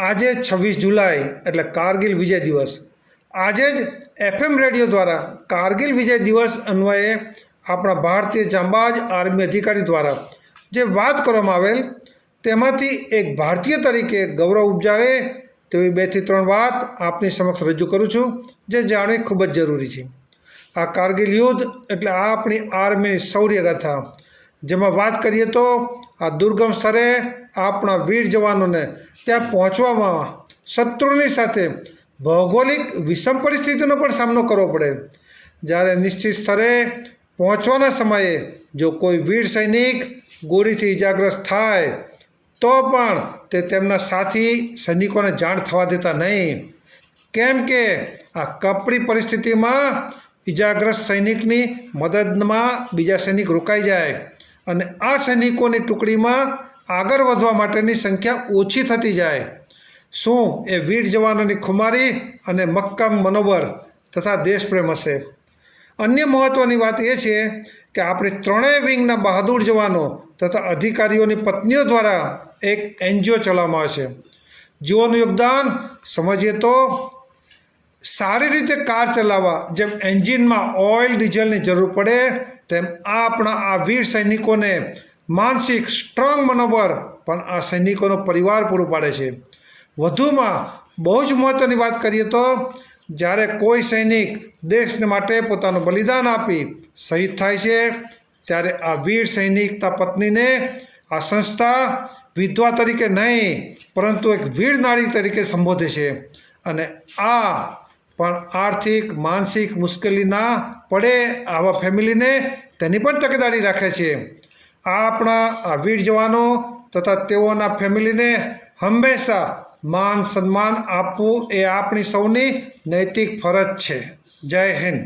આજે છવ્વીસ જુલાઈ, એટલે કારગિલ વિજય દિવસ. આજે જ એફએમ રેડિયો દ્વારા કારગિલ વિજય દિવસ અન્વયે આપણા ભારતીય જાંબાજ આર્મી અધિકારી દ્વારા જે વાત કરવામાં આવેલ, તેમાંથી એક ભારતીય તરીકે ગૌરવ ઉપજાવે તેવી બેથી ત્રણ વાત આપની સમક્ષ રજૂ કરું છું, જે જાણવી ખૂબ જ જરૂરી છે. આ કારગિલ યુદ્ધ, એટલે આ આપણી આર્મીની શૌર્ય ગાથા જેમાં વાત કરીએ તો આ દુર્ગમ સ્તરે આપણા વીર જવાનોને ત્યાં પહોંચવામાં શત્રુની સાથે ભૌગોલિક વિષમ પરિસ્થિતિનો પણ સામનો કરવો પડે. જ્યારે નિશ્ચિત સ્તરે પહોંચવાના સમયે જો કોઈ વીર સૈનિક ગોળીથી ઇજાગ્રસ્ત થાય, તો પણ તે તેમના સાથી સૈનિકોને જાણ થવા દેતા નહીં. કેમ કે આ કપરી પરિસ્થિતિમાં ઇજાગ્રસ્ત સૈનિકની મદદમાં બીજા સૈનિક રોકાઈ જાય. અને આ સૈનિકોની ટુકડીમાં આગળ વધવા માટેની સંખ્યા ઓછી થતી જાય. શું એ વીર જવાનોની ખુમારી અને મક્કમ મનોબળ તથા દેશપ્રેમ હશે? અન્ય મહત્ત્વની વાત એ છે કે આપણે ત્રણેય વિંગના બહાદુર જવાનો તથા અધિકારીઓની પત્નીઓ દ્વારા એક એનજીઓ ચલાવવામાં આવે છે. જીઓનું યોગદાન સમજીએ તો સારી રીતે કાર ચલાવવા જેમ એન્જિનમાં ઓઇલ, ડીઝલની જરૂર પડે તેમ આ આપણા આ વીર સૈનિકોને માનસિક સ્ટ્રોંગ મનોબળ પણ આ સૈનિકોનો પરિવાર પૂરું પાડે છે. વધુમાં બહુ જ મહત્ત્વની વાત કરીએ તો જ્યારે કોઈ સૈનિક દેશને માટે પોતાનું બલિદાન આપી શહીદ થાય છે, ત્યારે આ વીર સૈનિકતા પત્નીને આ સંસ્થા વિધવા તરીકે નહીં, પરંતુ એક વીર નારી તરીકે સંબોધે છે. અને આ પણ આર્થિક, માનસિક મુશ્કેલી ના પડે આવા ફેમિલીને તેની પણ તકેદારી રાખે છે. આ આપણા આ વીર જવાનો તથા તેઓના ફેમિલીને હંમેશા માન સન્માન આપવું એ આપણી સૌની નૈતિક ફરજ છે. જય હિન્દ.